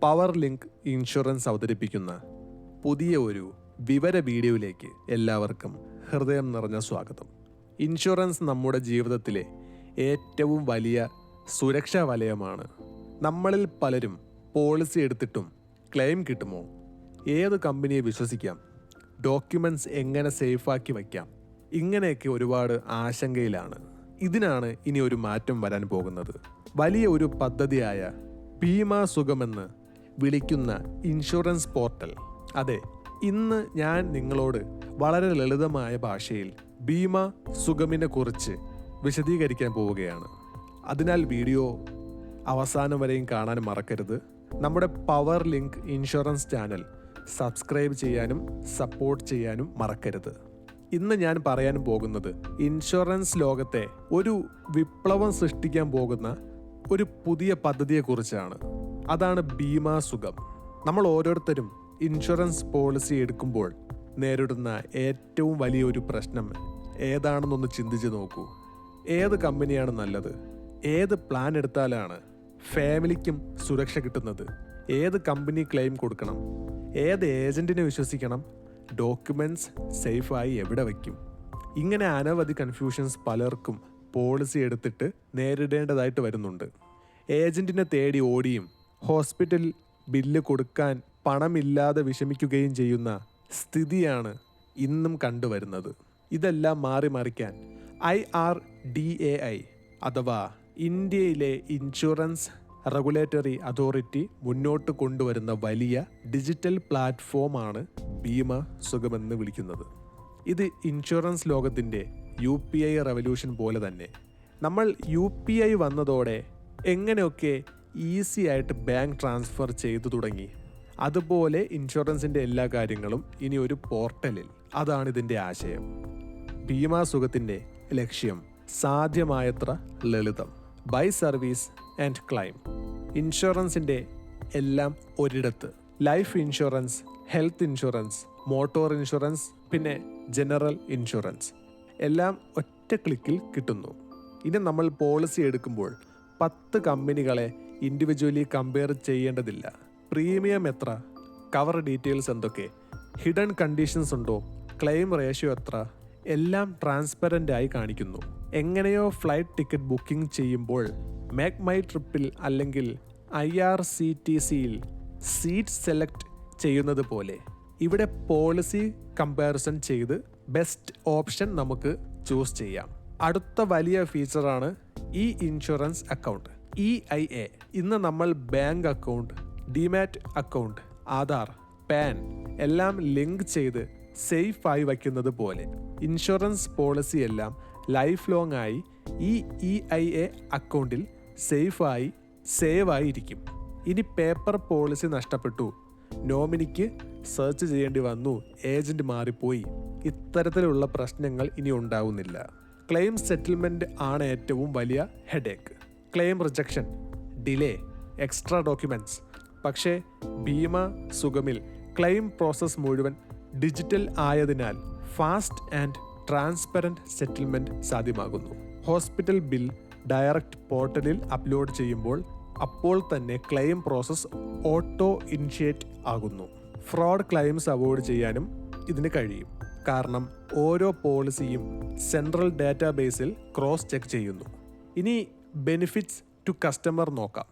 Power link insurance അവതരിപ്പിക്കുന്ന പുതിയ ഒരു വിവര വീഡിയോയിലേക്ക് എല്ലാവർക്കും ഹൃദയം നിറഞ്ഞ സ്വാഗതം. ഇൻഷുറൻസ് നമ്മുടെ ജീവിതത്തിലെ ഏറ്റവും വലിയ സുരക്ഷാ വലയമാണ്. നമ്മളിൽ പലരും പോളിസി എടുത്തിട്ടും ക്ലെയിം കിട്ടുമോ? ഏത് കമ്പനിയെ വിശ്വസിക്കാം? ഡോക്യുമെന്റ്സ് എങ്ങനെ സേഫാക്കി വയ്ക്കാം? ഇങ്ങനെയൊക്കെ ഒരുപാട് ആശങ്കയിലാണ്. ഇതിനാണ് ഇനി ഒരു മാറ്റം വരാൻ പോകുന്നത്. വലിയ ഒരു പദ്ധതിയായ ഭീമാ സുഖമെന്ന് വിളിക്കുന്ന ഇൻഷുറൻസ് പോർട്ടൽ. അതെ ഇന്ന് ഞാൻ നിങ്ങളോട് വളരെ ലളിതമായ ഭാഷയിൽ ഭീമ സുഗമിനെ കുറിച്ച് വിശദീകരിക്കാൻ പോവുകയാണ്. അതിനാൽ വീഡിയോ അവസാനം വരെയും കാണാൻ മറക്കരുത്. നമ്മുടെ power link insurance channel subscribe ചെയ്യാനും സപ്പോർട്ട് ചെയ്യാനും മറക്കരുത്. ഇന്ന് ഞാൻ പറയാൻ പോകുന്നത് ഇൻഷുറൻസ് ലോകത്തെ ഒരു വിപ്ലവം സൃഷ്ടിക്കാൻ പോകുന്ന ഒരു പുതിയ പദ്ധതിയെക്കുറിച്ചാണ്. അതാണ് ഭീമാ സുഖം. നമ്മൾ ഓരോരുത്തരും ഇൻഷുറൻസ് പോളിസി എടുക്കുമ്പോൾ നേരിടുന്ന ഏറ്റവും വലിയൊരു പ്രശ്നം ഏതാണെന്നൊന്ന് ചിന്തിച്ച് നോക്കൂ. ഏത് കമ്പനിയാണ് നല്ലത്? ഏത് പ്ലാൻ എടുത്താലാണ് ഫാമിലിക്കും സുരക്ഷ കിട്ടുന്നത്? ഏത് കമ്പനി ക്ലെയിം കൊടുക്കണം? ഏത് ഏജന്റിനെ വിശ്വസിക്കണം? ഡോക്യുമെന്റ്സ് സേഫായി എവിടെ വയ്ക്കും? ഇങ്ങനെ അനവധി കൺഫ്യൂഷൻസ് പലർക്കും പോളിസി എടുത്തിട്ട് നേരിടേണ്ടതായിട്ട് വരുന്നുണ്ട്. ഏജന്റിനെ തേടി ഓടിയും ഹോസ്പിറ്റൽ ബില്ല് കൊടുക്കാൻ പണമില്ലാതെ വിഷമിക്കുകയും ചെയ്യുന്ന സ്ഥിതിയാണ് ഇന്നും കണ്ടുവരുന്നത്. ഇതെല്ലാം മാറി മറിക്കാൻ I R D A I അഥവാ ഇന്ത്യയിലെ ഇൻഷുറൻസ് റെഗുലേറ്ററി അതോറിറ്റി മുന്നോട്ട് കൊണ്ടുവരുന്ന വലിയ ഡിജിറ്റൽ പ്ലാറ്റ്ഫോമാണ് ഭീമ സുഖമെന്ന് വിളിക്കുന്നത്. ഇത് ഇൻഷുറൻസ് ലോകത്തിന്റെ യു പി ഐ റെവല്യൂഷൻ പോലെ തന്നെ. നമ്മൾ യു പി ഐ വന്നതോടെ എങ്ങനെയൊക്കെ ഈസി ആയിട്ട് ബാങ്ക് ട്രാൻസ്ഫർ ചെയ്തു തുടങ്ങി. അതുപോലെ ഇൻഷുറൻസിന്റെ എല്ലാ കാര്യങ്ങളും ഇനി ഒരു പോർട്ടലിൽ അതാണ് ഇതിന്റെ ആശയം. ഭീമാസുഖത്തിന്റെ ലക്ഷ്യം സാധ്യമായത്ര ലളിതം. ബൈ സർവീസ് ആൻഡ് ക്ലൈം ഇൻഷുറൻസിന്റെ എല്ലാം ഒരിടത്ത്. Life insurance health insurance motor insurance പിന്നെ ജനറൽ ഇൻഷുറൻസ് എല്ലാം ഒറ്റ ക്ലിക്കിൽ കിട്ടുന്നു. ഇനി നമ്മൾ പോളിസി എടുക്കുമ്പോൾ പത്ത് കമ്പനികളെ ഇൻഡിവിജ്വലി കമ്പയർ ചെയ്യേണ്ടതില്ല. പ്രീമിയം എത്ര? കവർ ഡീറ്റെയിൽസ് എന്തൊക്കെ? ഹിഡൻ കണ്ടീഷൻസ് ഉണ്ടോ? ക്ലെയിം റേഷ്യോ എത്ര? എല്ലാം ട്രാൻസ്പെറന്റ് ആയി കാണിക്കുന്നു. എങ്ങനെയോ ഫ്ലൈറ്റ് ടിക്കറ്റ് ബുക്കിംഗ് ചെയ്യുമ്പോൾ മേക്ക് മൈ ട്രിപ്പിൽ അല്ലെങ്കിൽ ഐ ആർ സി ടി സിയിൽ സീറ്റ് സെലക്ട് ചെയ്യുന്നത് പോലെ ഇവിടെ പോളിസി കമ്പാരിസൺ ചെയ്ത് ബെസ്റ്റ് ഓപ്ഷൻ നമുക്ക് ചൂസ് ചെയ്യാം. അടുത്ത വലിയ ഫീച്ചറാണ് E insurance account E I A ഇന്ന് നമ്മൾ bank account demat account Aadhaar PAN എല്ലാം ലിങ്ക് ചെയ്ത് സേഫായി വയ്ക്കുന്നത് പോലെ. ഇൻഷുറൻസ് പോളിസിയെല്ലാം ലൈഫ് ലോങ് ആയി ഈ ഇ ഐ എ അക്കൗണ്ടിൽ സേഫായി സേവ് ആയിരിക്കും ഇനി പേപ്പർ പോളിസി നഷ്ടപ്പെട്ടു. നോമിനിക്ക് സെർച്ച് ചെയ്യേണ്ടി വന്നു. ഏജന്റ് മാറിപ്പോയി. ഇത്തരത്തിലുള്ള പ്രശ്നങ്ങൾ ഇനി ഉണ്ടാവുന്നില്ല. ക്ലെയിം സെറ്റിൽമെന്റ് ആണ് ഏറ്റവും വലിയ headache. Claim rejection delay extra documents പക്ഷേ ഭീമ സുഗമിൽ ക്ലെയിം പ്രോസസ്സ് മുഴുവൻ ഡിജിറ്റൽ ആയതിനാൽ ഫാസ്റ്റ് ആൻഡ് ട്രാൻസ്പെറന്റ് സെറ്റിൽമെന്റ് സാധ്യമാകുന്നു. ഹോസ്പിറ്റൽ ബിൽ ഡയറക്റ്റ് പോർട്ടലിൽ അപ്ലോഡ് ചെയ്യുമ്പോൾ അപ്പോൾ തന്നെ ക്ലെയിം പ്രോസസ്സ് ഓട്ടോ ഇനിഷ്യേറ്റ് ആകുന്നു. ഫ്രോഡ് ക്ലെയിംസ് അവോയ്ഡ് ചെയ്യാനും ഇതിന് കഴിയും. കാരണം ഓരോ പോളിസിയും സെൻട്രൽ ഡാറ്റാബേസിൽ ക്രോസ് ചെക്ക് ചെയ്യുന്നു. ഇനി ബെനിഫിറ്റ്സ് ടു കസ്റ്റമർ നോക്കാം.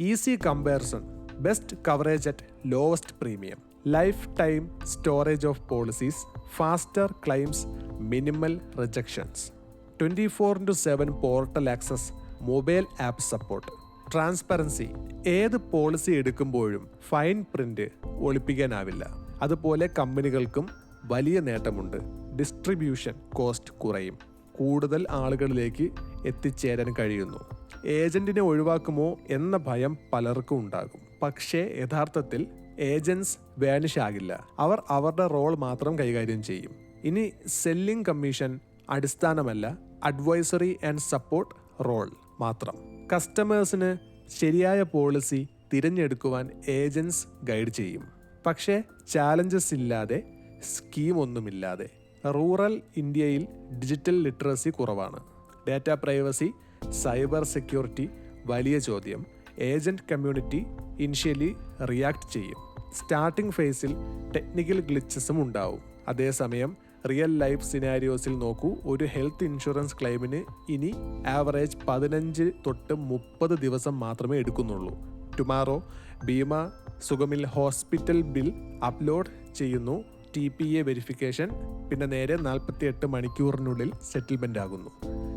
Easy comparison. Best coverage at lowest premium. Life time storage of policies faster claims minimal rejections twenty four into seven portal access mobile app support transparency ഏത് policy എടുക്കുമ്പോഴും fine print ഒളിപ്പിക്കാനാവില്ല. അതുപോലെ കമ്പനികൾക്കും വലിയ നേട്ടമുണ്ട്. Distribution cost കുറയും. കൂടുതൽ ആളുകളിലേക്ക് എത്തിച്ചേരാൻ കഴിയുന്നു. ഏജന്റിനെ ഒഴിവാക്കുമോ എന്ന ഭയം പലർക്കും ഉണ്ടാകും. പക്ഷേ യഥാർത്ഥത്തിൽ ഏജൻസ് വാനിഷ് ആകില്ല. അവർ അവരുടെ റോൾ മാത്രം കൈകാര്യം ചെയ്യും. ഇനി സെല്ലിംഗ് കമ്മീഷൻ അടിസ്ഥാനമല്ല അഡ്വൈസറി ആൻഡ് സപ്പോർട്ട് റോൾ മാത്രം. കസ്റ്റമേഴ്സിന് ശരിയായ പോളിസി തിരഞ്ഞെടുക്കുവാൻ ഏജൻസ് ഗൈഡ് ചെയ്യും. പക്ഷേ ചാലഞ്ചസ് ഇല്ലാതെ സ്കീം ഒന്നുമില്ലാതെ. റൂറൽ ഇന്ത്യയിൽ ഡിജിറ്റൽ ലിറ്ററസി കുറവാണ്. ഡാറ്റ പ്രൈവസി സൈബർ സെക്യൂരിറ്റി വലിയ ചോദ്യം. ഏജന്റ് കമ്മ്യൂണിറ്റി ഇനിഷ്യലി റിയാക്ട് ചെയ്യും. സ്റ്റാർട്ടിംഗ് ഫേസിൽ ടെക്നിക്കൽ ഗ്ലിച്ചസും ഉണ്ടാവും. അതേസമയം റിയൽ ലൈഫ് സിനാരിയോസിൽ നോക്കൂ ഒരു ഹെൽത്ത് ഇൻഷുറൻസ് ക്ലെയിമിന് ഇനി ആവറേജ് പതിനഞ്ച് തൊട്ട് മുപ്പത് ദിവസം മാത്രമേ എടുക്കുന്നുള്ളൂ. ടുമാറോ ഭീമ സുഗമിൽ ഹോസ്പിറ്റൽ ബിൽ അപ്ലോഡ് ചെയ്യുന്നു ടി പി എ വെരിഫിക്കേഷൻ പിന്നെ നേരെ നാൽപ്പത്തി എട്ട് മണിക്കൂറിനുള്ളിൽ സെറ്റിൽമെന്റ് ആകുന്നു.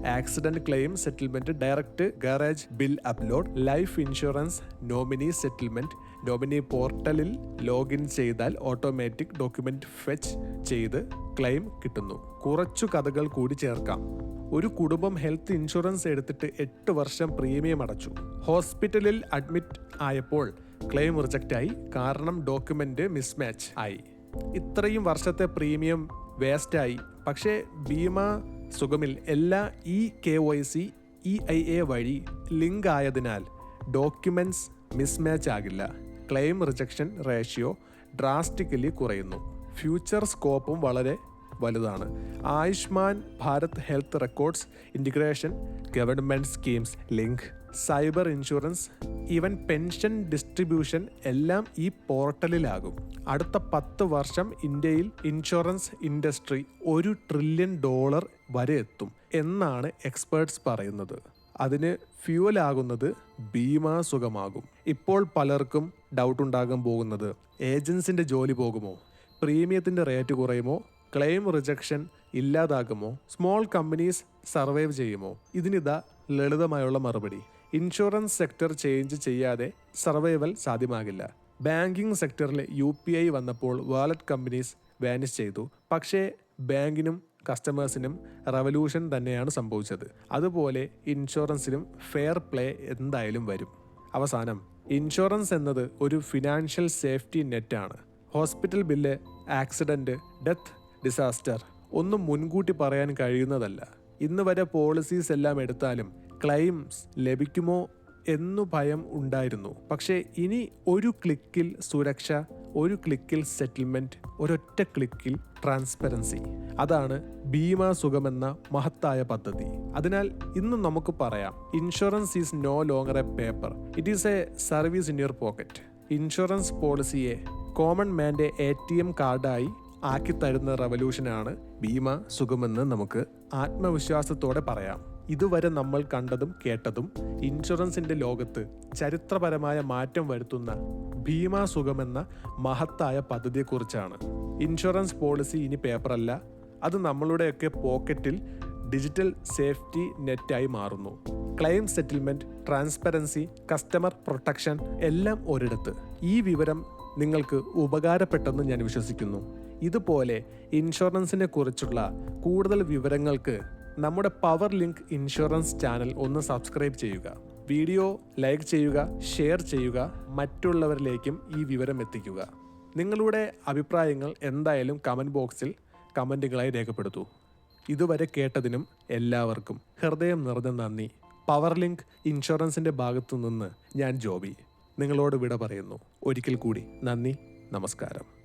Accident claim settlement direct garage bill upload life insurance nominee settlement nominee പോർട്ടലിൽ ലോഗിൻ ചെയ്താൽ ഓട്ടോമാറ്റിക് ഡോക്യുമെന്റ് ഫെച്ച് ചെയ്ത് ക്ലെയിം കിട്ടുന്നു. കുറച്ചു കഥകൾ കൂടി ചേർക്കാം. ഒരു കുടുംബം ഹെൽത്ത് ഇൻഷുറൻസ് എടുത്തിട്ട് എട്ട് വർഷം പ്രീമിയം അടച്ചു. ഹോസ്പിറ്റലിൽ അഡ്മിറ്റ് ആയപ്പോൾ ക്ലെയിം റിജക്റ്റായി. കാരണം ഡോക്യുമെന്റ് മിസ്മാച്ച് ആയി. ഇത്രയും വർഷത്തെ പ്രീമിയം വേസ്റ്റായി. പക്ഷേ ഭീമ സുഗമിൽ എല്ലാ E K Y C E I A വഴി ലിങ്ക് ആയതിനാൽ ഡോക്യുമെന്റ്സ് മിസ്മാച്ച് ആകില്ല. ക്ലെയിം റിജക്ഷൻ റേഷ്യോ ഡ്രാസ്റ്റിക്കലി കുറയുന്നു. ഫ്യൂച്ചർ സ്കോപ്പും വളരെ വലുതാണ്. Ayushman Bharat health records integration government schemes link cyber insurance even pension distribution എല്ലാം ഈ പോർട്ടലിലാകും. അടുത്ത പത്ത് വർഷം ഇന്ത്യയിൽ ഇൻഷുറൻസ് ഇൻഡസ്ട്രി ഒരു ട്രില്യൺ ഡോളർ വരെ എത്തും എന്നാണ് എക്സ്പേർട്സ് പറയുന്നത്. അതിന് ഫ്യൂവലാകുന്നത് ഭീമാ സുഖമാകും ഇപ്പോൾ പലർക്കും ഡൗട്ട് ഉണ്ടാകാൻ പോകുന്നത് ഏജൻസിന്റെ ജോലി പോകുമോ? പ്രീമിയത്തിന്റെ റേറ്റ് കുറയുമോ? ക്ലെയിം റിജക്ഷൻ ഇല്ലാതാകുമോ? സ്മോൾ കമ്പനീസ് സർവൈവ് ചെയ്യുമോ? ഇതിനിതാ ലളിതമായുള്ള മറുപടി. ഇൻഷുറൻസ് സെക്ടർ ചേഞ്ച് ചെയ്യാതെ സർവൈവൽ സാധ്യമാകില്ല. ബാങ്കിംഗ് സെക്ടറിൽ യു പി ഐ വന്നപ്പോൾ വാലറ്റ് കമ്പനീസ് വാനിഷ് ചെയ്തു. പക്ഷേ ബാങ്കിനും കസ്റ്റമേഴ്സിനും റവല്യൂഷൻ തന്നെയാണ് സംഭവിച്ചത്. അതുപോലെ ഇൻഷുറൻസിനും ഫെയർ പ്ലേ എന്തായാലും വരും. അവസാനം ഇൻഷുറൻസ് എന്നത് ഒരു financial safety നെറ്റാണ്. Hospital bill accident death disaster ഒന്നും മുൻകൂട്ടി പറയാൻ കഴിയുന്നതല്ല. ഇന്ന് വരെ പോളിസീസ് എല്ലാം എടുത്താലും ക്ലെയിംസ് ലഭിക്കുമോ എന്നു ഭയം ഉണ്ടായിരുന്നു. പക്ഷേ ഇനി ഒരു ക്ലിക്കിൽ സുരക്ഷ ഒരു ക്ലിക്കിൽ സെറ്റിൽമെന്റ് ഒരൊറ്റ ക്ലിക്കിൽ ട്രാൻസ്പെറൻസി. അതാണ് ഭീമാ സുഖമെന്ന മഹത്തായ പദ്ധതി. അതിനാൽ ഇന്ന് നമുക്ക് പറയാം insurance is no longer a paper it is a service in your pocket insurance പോളിസിയെ common മാന്റെ എ ടി എം കാർഡായി ആക്കി തരുന്ന റവല്യൂഷനാണ് ഭീമ സുഖമെന്ന് നമുക്ക് ആത്മവിശ്വാസത്തോടെ പറയാം. ഇതുവരെ നമ്മൾ കണ്ടതും കേട്ടതും ഇൻഷുറൻസിന്റെ ലോകത്ത് ചരിത്രപരമായ മാറ്റം വരുത്തുന്ന ഭീമാ സുഖമെന്ന മഹത്തായ പദ്ധതിയെക്കുറിച്ചാണ്. ഇൻഷുറൻസ് പോളിസി ഇനി പേപ്പറല്ല അത് നമ്മളുടെയൊക്കെ പോക്കറ്റിൽ ഡിജിറ്റൽ സേഫ്റ്റി നെറ്റായി മാറുന്നു. Claim settlement transparency customer protection എല്ലാം ഒരിടത്ത്. ഈ വിവരം നിങ്ങൾക്ക് ഉപകാരപ്പെട്ടെന്ന് ഞാൻ വിശ്വസിക്കുന്നു. ഇതുപോലെ ഇൻഷുറൻസിനെ കുറിച്ചുള്ള കൂടുതൽ വിവരങ്ങൾക്ക് നമ്മുടെ പവർ ലിങ്ക് ഇൻഷുറൻസ് ചാനൽ ഒന്ന് സബ്സ്ക്രൈബ് ചെയ്യുക. വീഡിയോ ലൈക്ക് ചെയ്യുക ഷെയർ ചെയ്യുക മറ്റുള്ളവരിലേക്കും ഈ വിവരം എത്തിക്കുക. നിങ്ങളുടെ അഭിപ്രായങ്ങൾ എന്തായാലും കമന്റ് ബോക്സിൽ കമന്റുകളായി രേഖപ്പെടുത്തൂ. ഇതുവരെ കേട്ടതിനും എല്ലാവർക്കും ഹൃദയം നിറഞ്ഞ നന്ദി. പവർ ലിങ്ക് ഇൻഷുറൻസിന്റെ ഭാഗത്തു നിന്ന് ഞാൻ ജോബി. നിങ്ങളോട് വിട പറയുന്നു. ഒരിക്കൽ കൂടി നന്ദി നമസ്കാരം.